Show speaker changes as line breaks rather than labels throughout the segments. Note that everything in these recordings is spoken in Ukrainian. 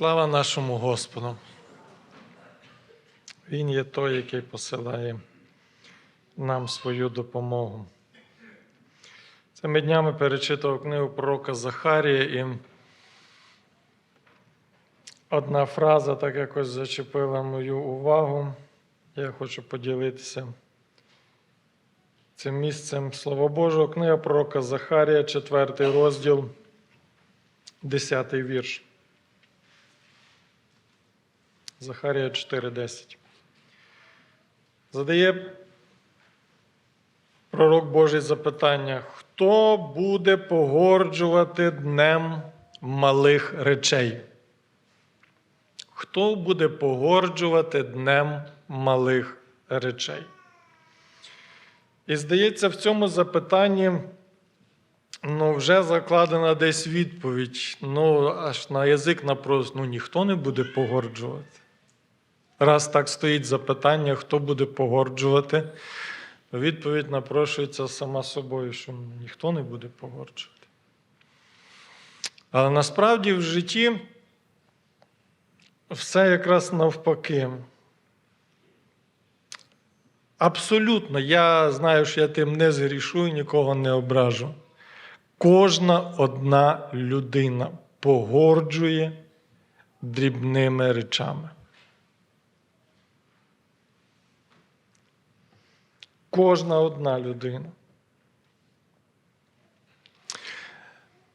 Слава нашому Господу. Він є той, який посилає нам свою допомогу. Цими днями перечитав книгу пророка Захарія, і одна фраза так якось зачепила мою увагу. Я хочу поділитися цим місцем Слова Божого. Книга пророка Захарія, 4 розділ, 10 вірш. Захарія 4:10. Задає пророк Божий запитання: хто буде погорджувати днем малих речей? Хто буде погорджувати днем малих речей? І здається, в цьому запитанні ну, вже закладена десь відповідь. Ну, аж на язик напрос, ну ніхто не буде погорджувати. Раз так стоїть запитання, хто буде погорджувати, відповідь напрошується сама собою, що ніхто не буде погорджувати. Але насправді в житті все якраз навпаки. Абсолютно, я знаю, що я тим не згрішу і нікого не ображу. Кожна одна людина погорджує дрібними речами. Кожна одна людина.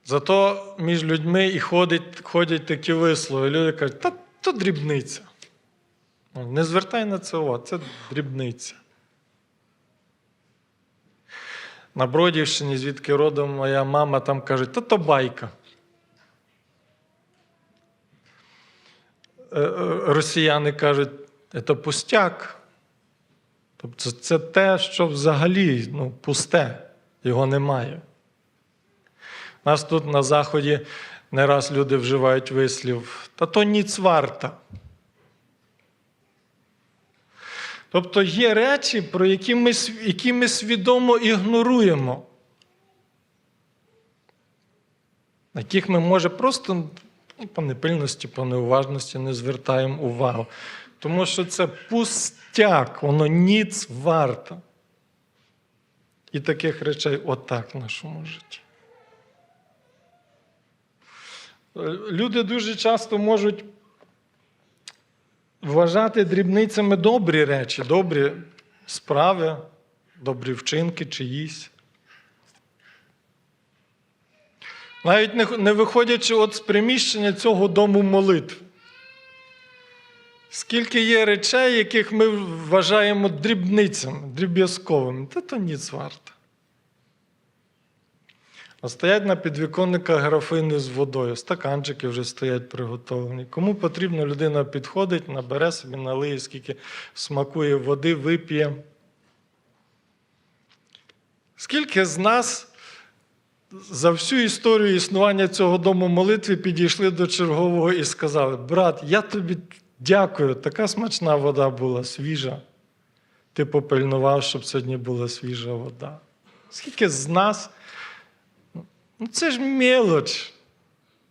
Зато між людьми і ходять, ходять такі вислови. Люди кажуть, та то дрібниця. Ну, Не звертай на це увагу, це дрібниця. На Бродівщині, звідки родом моя мама, там кажуть, та то байка. Е, е, Росіяни кажуть, це пустяк. Тобто це те, що взагалі ну, пусте, його немає. У нас тут на Заході не раз люди вживають вислів, та то ніц варта. Тобто є речі, про які ми, які ми свідомо ігноруємо, яких ми, може, просто ну, по непильності, по неуважності не звертаємо увагу. Тому що це пустяк, воно ніц варто. І таких речей отак в нашому житті. Люди дуже часто можуть вважати дрібницями добрі речі, добрі справи, добрі вчинки чиїсь. Навіть не, виходячи от з приміщення цього дому молитви. Скільки є речей, яких ми вважаємо дрібницями, дріб'язковими, та то ніц варто. А стоять на підвіконниках графини з водою, стаканчики вже стоять приготовлені. Кому потрібно, людина підходить, набере собі, налиє, скільки смакує води, вип'є. Скільки з нас за всю історію існування цього дому молитви підійшли до чергового і сказали: брат, я тобі дякую, така смачна вода була, свіжа. Ти попильнував, щоб сьогодні була свіжа вода. Скільки з нас. Ну, це ж мелоч,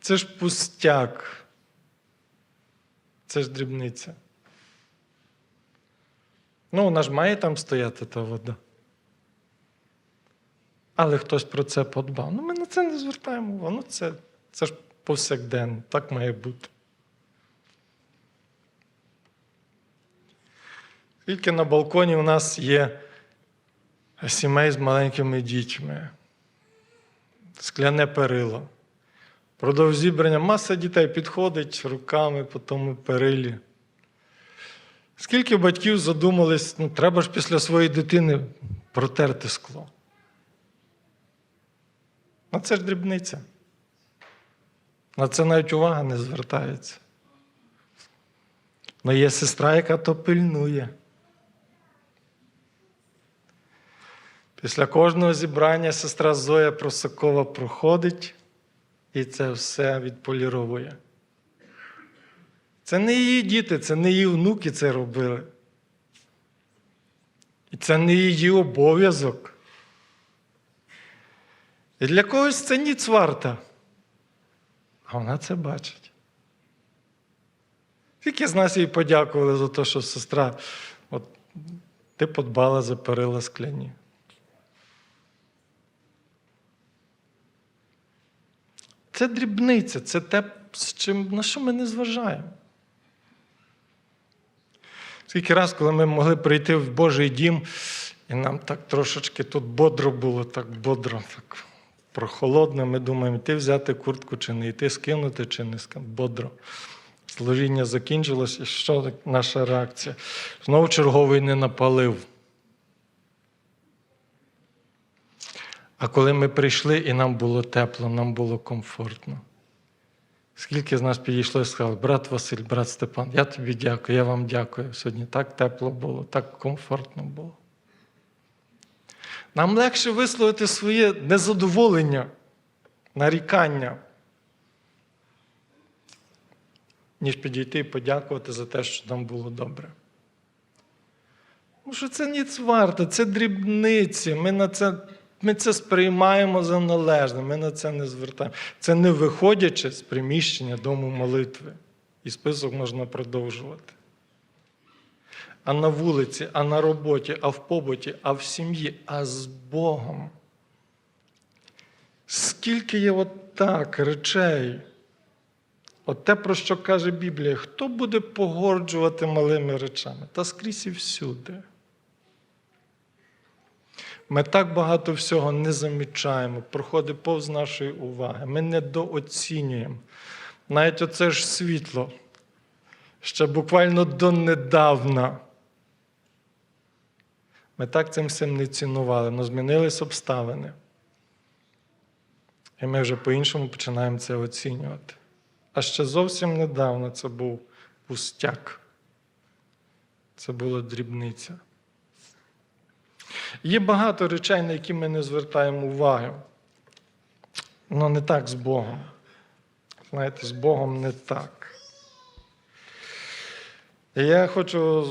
це ж пустяк, це ж дрібниця. Ну, вона ж має там стояти та вода. Але хтось про це подбав. Ну, ми на це не звертаємо увагу. Ну, це, це ж повсякденно, так має бути. Тільки на балконі у нас є сімей з маленькими дітьми скляне перило. Продовж зібрання маса дітей підходить руками по тому перилі. Скільки батьків задумались, ну, треба ж після своєї дитини протерти скло. На це ж дрібниця. На це навіть увага не звертається. Але є сестра, яка то пильнує. Після кожного зібрання сестра Зоя Просокова проходить і це все відполіровує. Це не її діти, це не її внуки це робили. І це не її обов'язок. І для когось це ніц варта. А вона це бачить. Скільки з нас їй подякували за те, що сестра, от, ти подбала за перила скляні. Це дрібниця, це те, з чим, на що ми не зважаємо. Скільки раз, коли ми могли прийти в Божий дім, і нам так трошечки тут бодро було, так бодро, так прохолодно, ми думаємо, йти взяти куртку чи не йти, скинути чи не скинути. Бодро. Служіння закінчилось, і що наша реакція? Знову черговий не напалив. А коли ми прийшли і нам було тепло, нам було комфортно. Скільки з нас підійшло і сказали, брат Василь, брат Степан, я тобі дякую, я вам дякую. Сьогодні так тепло було, так комфортно було. Нам легше висловити своє незадоволення, нарікання, ніж підійти і подякувати за те, що нам було добре. Тому що це ніц варте, це дрібниці. Ми на це, ми це сприймаємо за належне, ми на це не звертаємо. Це не виходячи з приміщення дому молитви. І список можна продовжувати. А на вулиці, а на роботі, а в побуті, а в сім'ї, а з Богом. Скільки є от так речей, от те, про що каже Біблія, хто буде погорджувати малими речами? Та скрізь і всюди. Ми так багато всього не замічаємо, проходить повз нашої уваги. Ми недооцінюємо. Навіть оце ж світло. Ще буквально донедавна. Ми так цим всім не цінували, але змінились обставини. І ми вже по-іншому починаємо це оцінювати. А ще зовсім недавно це був пустяк. Це була дрібниця. Є багато речей, на які ми не звертаємо уваги. Ну, не так з Богом. Знаєте, з Богом не так. Я хочу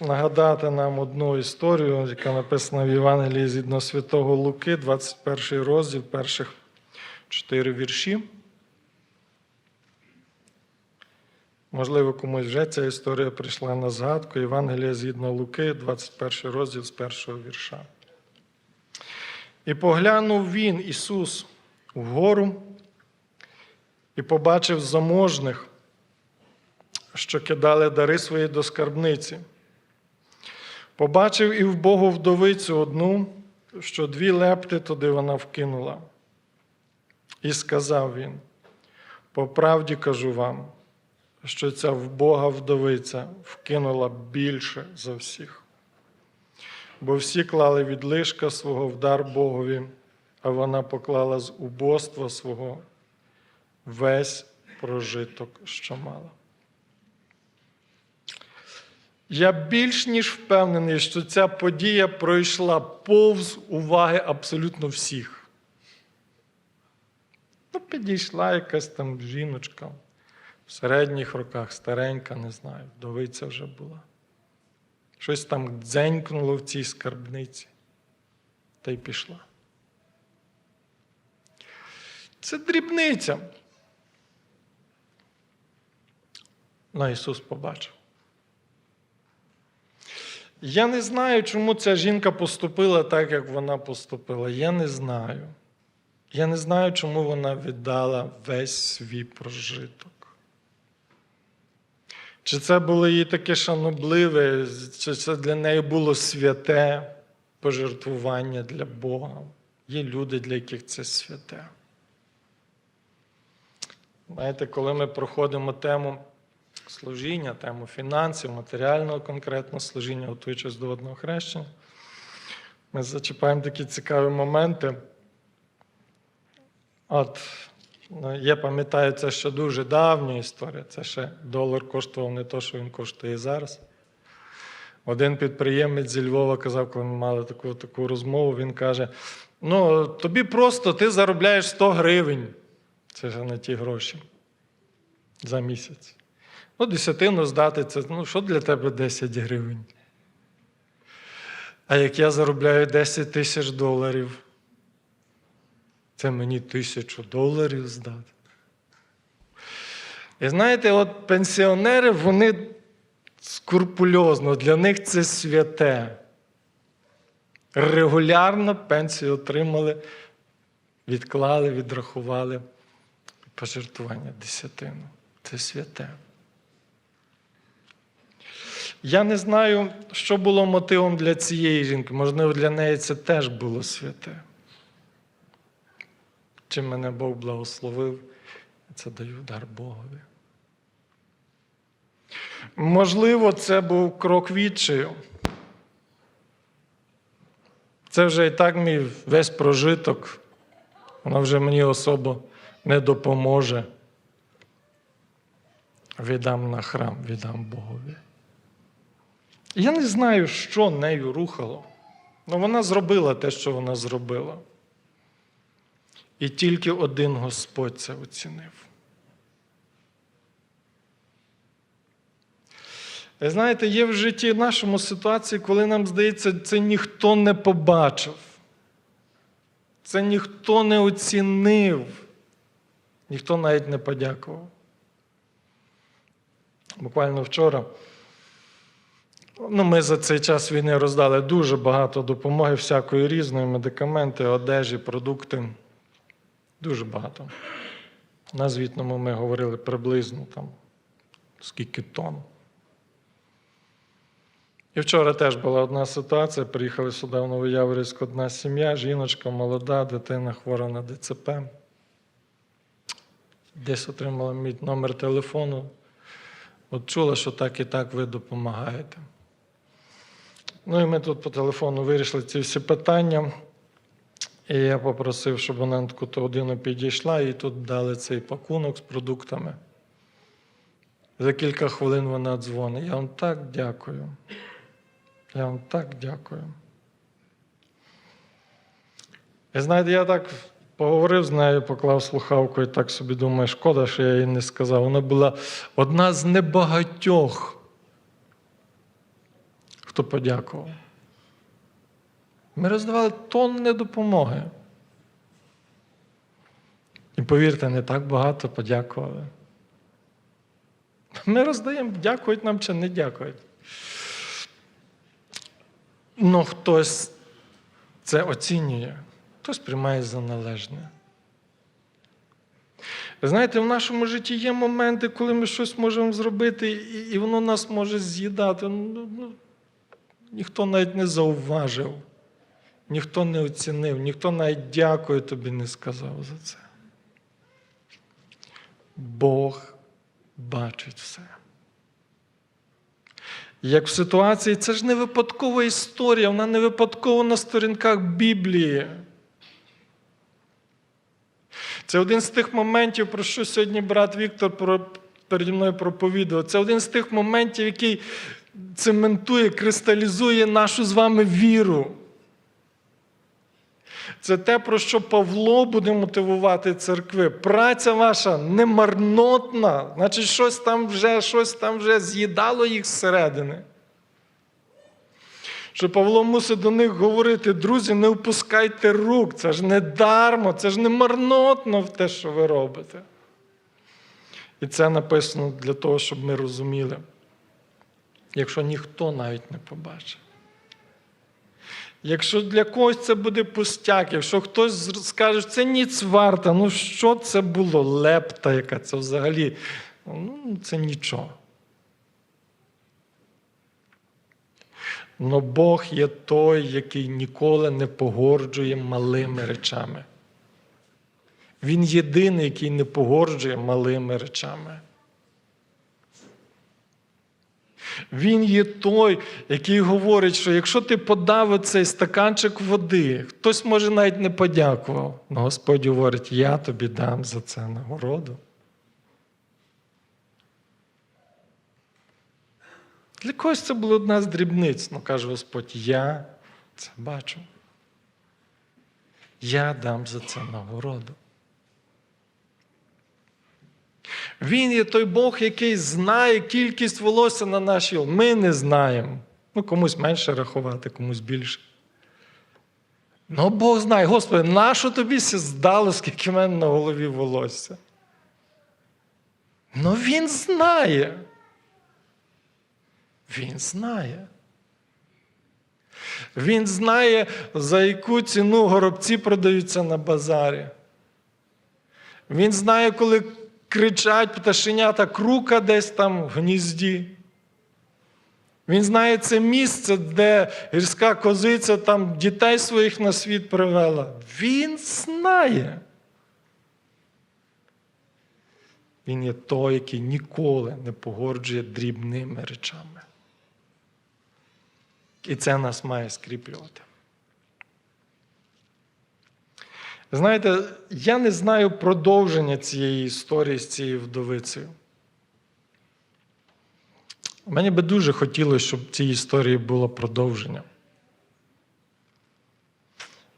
нагадати нам одну історію, яка написана в Євангелії згідно Святого Луки, 21 розділ, перших чотири вірші. Можливо, комусь вже ця історія прийшла на згадку. Євангелія згідно Луки, 21 розділ з першого вірша. І поглянув він, Ісус, вгору, і побачив заможних, що кидали дари свої до скарбниці. Побачив і вбогу вдовицю одну, що дві лепти туди вона вкинула. І сказав він: по правді кажу вам, що ця вбога вдовиця вкинула більше за всіх. Бо всі клали від лишка свого в дар Богові, а вона поклала з убоства свого весь прожиток, що мала. Я більш ніж впевнений, що ця подія пройшла повз уваги абсолютно всіх. Ну, підійшла якась там жіночка в середніх роках, старенька, не знаю, вдовиця вже була. Щось там дзенькнуло в цій скарбниці, та й пішла. Це дрібниця. Ну, Ісус побачив. Я не знаю, чому ця жінка поступила так, як вона поступила. Я не знаю. Я не знаю, чому вона віддала весь свій прожиток. Чи це було їй таке шанобливе, чи це для неї було святе пожертвування для Бога? Є люди, для яких це святе. Знаєте, коли ми проходимо тему служіння, тему фінансів, матеріального конкретно служіння, готуючись до одного хрещення, ми зачіпаємо такі цікаві моменти. От, ну, я пам'ятаю, це ще дуже давня історія. Це ще долар коштував не то, що він коштує зараз. Один підприємець зі Львова казав, коли ми мали таку, таку розмову, він каже: ну, тобі просто ти заробляєш 100 гривень. Це ж не ті гроші за місяць. Ну, десятину здати, це ну, що для тебе 10 гривень? А як я заробляю 10 тисяч доларів, це мені тисячу доларів здати. І знаєте, от пенсіонери, вони скрупульозно, для них це святе. Регулярно пенсію отримали, відклали, відрахували пожертвування десятину. Це святе. Я не знаю, що було мотивом для цієї жінки. Можливо, для неї це теж було святе. Чим мене Бог благословив, це даю дар Богові. Можливо, це був крок відчаю. Це вже і так мій весь прожиток. Воно вже мені особо не допоможе. Віддам на храм, віддам Богові. Я не знаю, що нею рухало. але вона зробила те, що вона зробила. І тільки один Господь це оцінив. Ви знаєте, є в житті нашому ситуації, коли нам здається, це ніхто не побачив, це ніхто не оцінив, ніхто навіть не подякував. Буквально вчора. Ну, Ми за цей час війни роздали дуже багато допомоги, всякої різної, медикаменти, одежі, продукти. Дуже багато. На звітному ми говорили приблизно там скільки тонн. І вчора теж була одна ситуація. Приїхали сюди в Новояворівськ одна сім'я, жіночка молода, дитина хвора на ДЦП. Десь отримала мій номер телефону. От чула, що так і так ви допомагаєте. Ну і ми тут по телефону вирішили ці всі питання. І я попросив, щоб вона на таку годину підійшла, і тут дали цей пакунок з продуктами. За кілька хвилин вона дзвонить. Я вам так дякую. Я вам так дякую. І знаєте, я так поговорив з нею, поклав слухавку і так собі думаю, шкода, що я їй не сказав. Вона була одна з небагатьох, хто подякував. Ми роздавали тонни допомоги. І повірте, не так багато подякували. Ми роздаємо, дякують нам чи не дякують. Ну, хтось це оцінює, хтось приймає за належне. Ви знаєте, в нашому житті є моменти, коли ми щось можемо зробити, і, і воно нас може з'їдати. Ну, ну, ніхто навіть не зауважив, ніхто не оцінив, ніхто навіть дякую тобі не сказав за це. Бог бачить все. Як в ситуації, це ж не випадкова історія, вона не випадково на сторінках Біблії. Це один з тих моментів, про що сьогодні брат Віктор про- переді мною проповідував. Це один з тих моментів, який цементує, кристалізує нашу з вами віру. Це те, про що Павло буде мотивувати церкви. Праця ваша не марнотна, значить, щось там вже, щось там вже з'їдало їх зсередини. Що Павло мусить до них говорити, друзі, не впускайте рук, це ж не дармо, це ж не марнотно в те, що ви робите. І це написано для того, щоб ми розуміли, якщо ніхто навіть не побачить. Якщо для когось це буде пустяк, якщо хтось скаже, що це ніц варта, ну що це було? Лепта, яка це взагалі? Ну, це нічого. Но Бог є той, який ніколи не погорджує малими речами. Він єдиний, який не погорджує малими речами. Він є той, який говорить, що якщо ти подав цей стаканчик води, хтось може навіть не подякував. Но Господь говорить, я тобі дам за це нагороду. Для когось це була одна з дрібниць, ну каже Господь, я це бачу. Я дам за це нагороду. Він є той Бог, який знає кількість волосся на нашій. Ми не знаємо. Ну, комусь менше рахувати, комусь більше. Ну, Бог знає, Господи, нащо тобі здало, скільки в мене на голові волосся? Ну він знає. Він знає. Він знає, за яку ціну горобці продаються на базарі. Він знає, коли кричать пташенята крука десь там в гнізді. Він знає це місце, де гірська козиця там дітей своїх на світ привела. Він знає. Він є той, який ніколи не погоджує дрібними речами. І це нас має скріплювати. Знаєте, я не знаю продовження цієї історії з цією вдовицею. Мені би дуже хотілося, щоб в цій історії було продовження.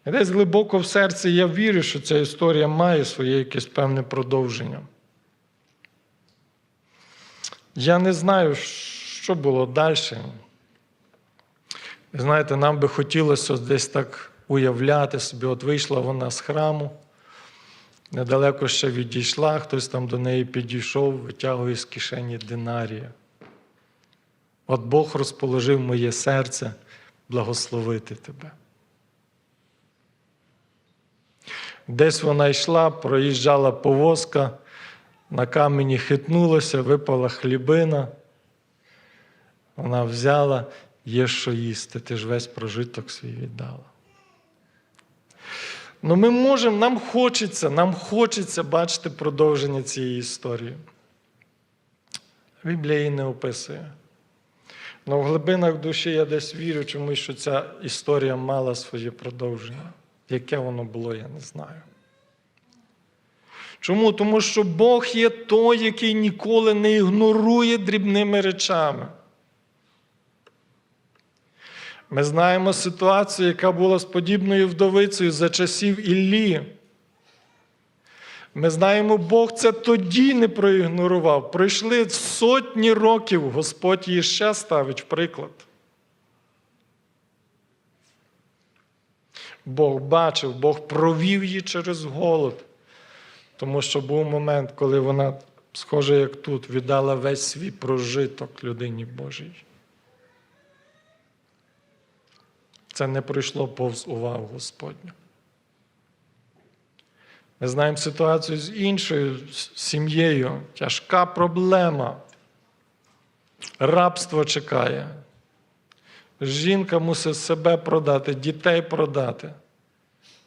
І десь глибоко в серці я вірю, що ця історія має своє якесь певне продовження. Я не знаю, що було далі. Знаєте, нам би хотілося десь так уявляти собі, от вийшла вона з храму, недалеко ще відійшла, хтось там до неї підійшов, витягує з кишені динарія. От Бог розположив моє серце благословити тебе. Десь вона йшла, проїжджала повозка, на камені хитнулася, випала хлібина. Вона взяла, є що їсти, ти ж весь прожиток свій віддала. Ну, ми можемо, нам хочеться, нам хочеться бачити продовження цієї історії. Біблія її не описує. Але в глибинах душі я десь вірю, чомусь, що ця історія мала своє продовження. Яке воно було, я не знаю. Чому? Тому що Бог є той, який ніколи не ігнорує дрібними речами. Ми знаємо ситуацію, яка була з подібною вдовицею за часів Іллі. Ми знаємо, Бог це тоді не проігнорував. Пройшли сотні років, Господь її ще ставить в приклад. Бог бачив, Бог провів її через голод. Тому що був момент, коли вона, схоже, як тут, віддала весь свій прожиток людині Божій. Це не пройшло повз увагу Господню. Ми знаємо ситуацію з іншою сім'єю. Тяжка проблема. Рабство чекає. Жінка мусить себе продати, дітей продати.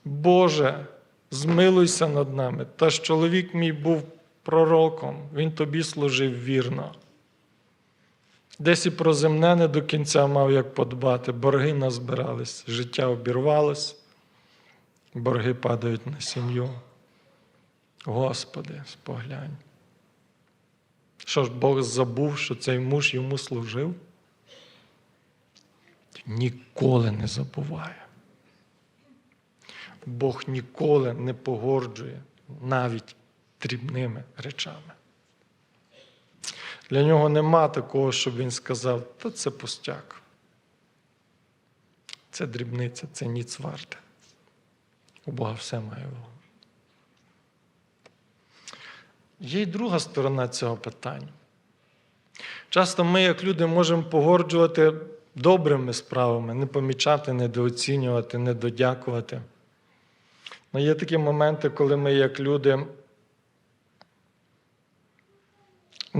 Боже, змилуйся над нами. Та ж чоловік мій був пророком, він тобі служив вірно. Десь і про земне не до кінця мав як подбати, борги назбирались, життя обірвалось, борги падають на сім'ю. Господи, споглянь. Що ж Бог забув, що цей муж йому служив? Ніколи не забуває. Бог ніколи не погоджує навіть дрібними речами. Для нього нема такого, щоб він сказав, та це пустяк. Це дрібниця, це ніц варте. У Бога все має вагу. Є й друга сторона цього питання. Часто ми, як люди, можемо погорджувати добрими справами, не помічати, недооцінювати, недодякувати. Але є такі моменти, коли ми, як люди,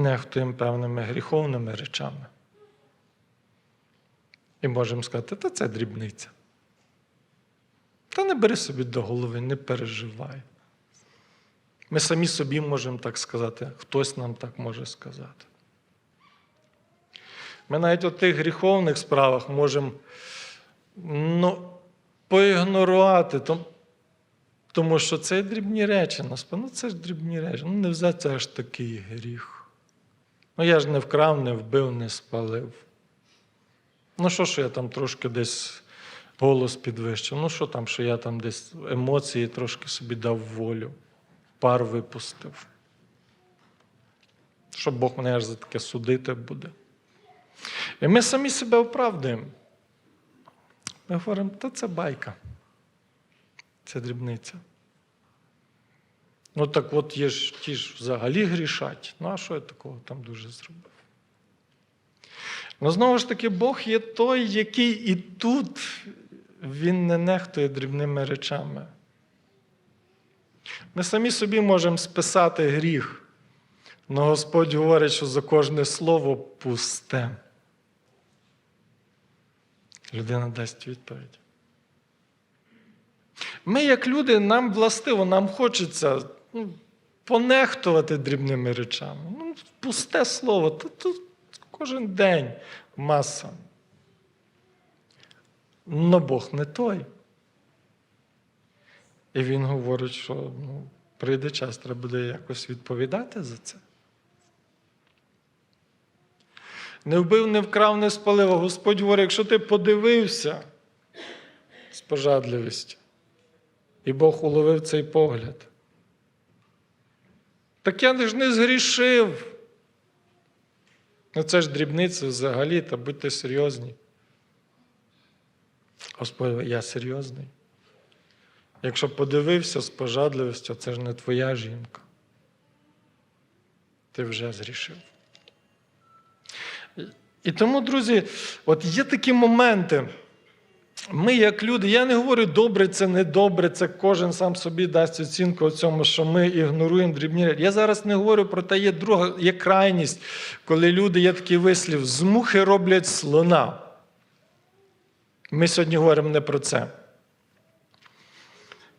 нехтуємо певними гріховними речами. І можемо сказати, та це дрібниця. Та не бери собі до голови, не переживай. Ми самі собі можемо так сказати, хтось нам так може сказати. Ми навіть у тих гріховних справах можемо ну, поігнорувати, тому що це дрібні речі. Ну, це ж дрібні речі. Ну, не взяти це аж такий гріх. Ну, я ж не вкрав, не вбив, не спалив. Ну, що, що я там трошки десь голос підвищив? Ну, що там, що я там десь емоції трошки собі дав волю, пар випустив. Що Бог мене аж за таке судити буде. І ми самі себе оправдуємо. Ми говоримо, та це байка. Це дрібниця. Ну так от є ж ті ж взагалі грішать. Ну а що я такого там дуже зробив? Ну, знову ж таки, Бог є той, який і тут він не нехтує дрібними речами. Ми самі собі можемо списати гріх, але Господь говорить, що за кожне слово пусте. Людина дасть відповідь. Ми, як люди, нам властиво, нам хочеться ну, понехтувати дрібними речами. Ну, пусте слово, то, то кожен день маса. Но Бог не той. І він говорить, що ну, прийде час, треба буде якось відповідати за це. Не вбив, не вкрав, не спалив. Господь говорить, якщо ти подивився з пожадливістю, і Бог уловив цей погляд. Так я ж не згрішив. Ну це ж дрібниці взагалі, та будьте серйозні. Господь, я серйозний. Якщо подивився з пожадливістю, це ж не твоя жінка. Ти вже зрішив. І тому, друзі, от є такі моменти. Ми, як люди, я не говорю добре, це не добре, це кожен сам собі дасть оцінку цьому, що ми ігноруємо дрібні речі. Я зараз не говорю про те, є друга, є крайність, коли люди, є такий вислів, з мухи роблять слона. Ми сьогодні говоримо не про це.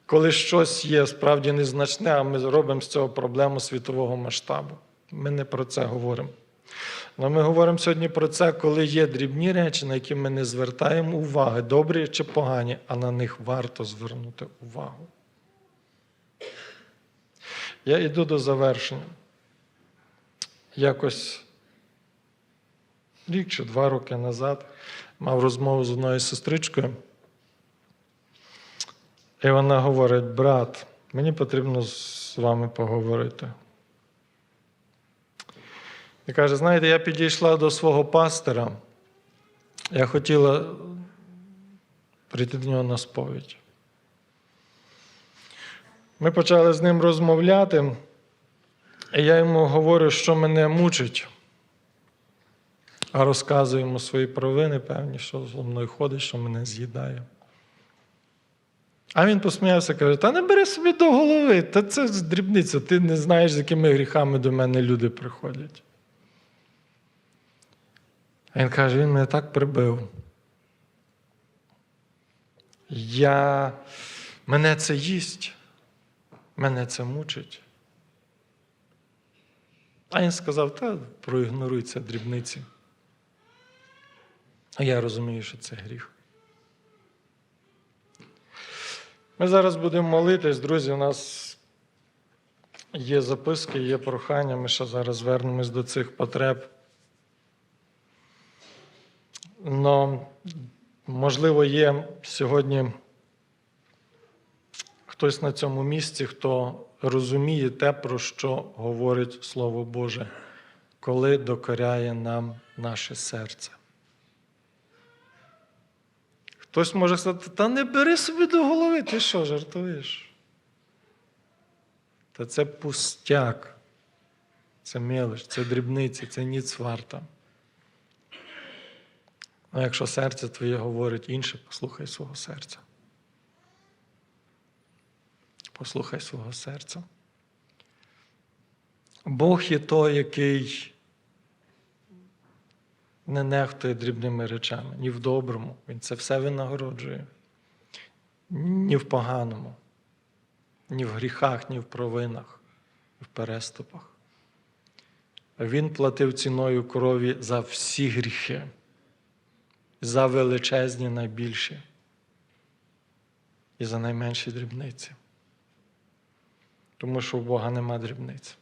Коли щось є справді незначне, а ми робимо з цього проблему світового масштабу. Ми не про це говоримо. Але ми говоримо сьогодні про це, коли є дрібні речі, на які ми не звертаємо уваги, добрі чи погані, а на них варто звернути увагу. Я йду до завершення. Якось рік чи два роки назад мав розмову з одною сестричкою. І вона говорить: брат, мені потрібно з вами поговорити. І каже: знаєте, я підійшла до свого пастора, я хотіла прийти до нього на сповідь. Ми почали з ним розмовляти, і я йому говорю, що мене мучить, а розказую йому свої провини, певні, що зі мною ходить, що мене з'їдає. А він посміявся каже: Та не бери собі до голови, та це дрібниця, ти не знаєш, з якими гріхами до мене люди приходять. Він каже, він мене так прибив. Я... Мене це їсть, мене це мучить. А він сказав, та проігноруй це дрібниці. А я розумію, що це гріх. Ми зараз будемо молитись, друзі. У нас є записки, є прохання. Ми ще зараз звернемось до цих потреб. Но, можливо, є сьогодні хтось на цьому місці, хто розуміє те, про що говорить Слово Боже, коли докоряє нам наше серце. Хтось може сказати, та не бери собі до голови, ти що, жартуєш? Та це пустяк, це мелиш, це дрібниці, це ніц варта. А якщо серце твоє говорить інше, послухай свого серця. Послухай свого серця. Бог є той, який не нехтує дрібними речами, ні в доброму. Він це все винагороджує, ні в поганому, ні в гріхах, ні в провинах, ні в переступах. Він платив ціною крові за всі гріхи, за величезні найбільші і за найменші дрібниці. Тому що у Бога нема дрібниць.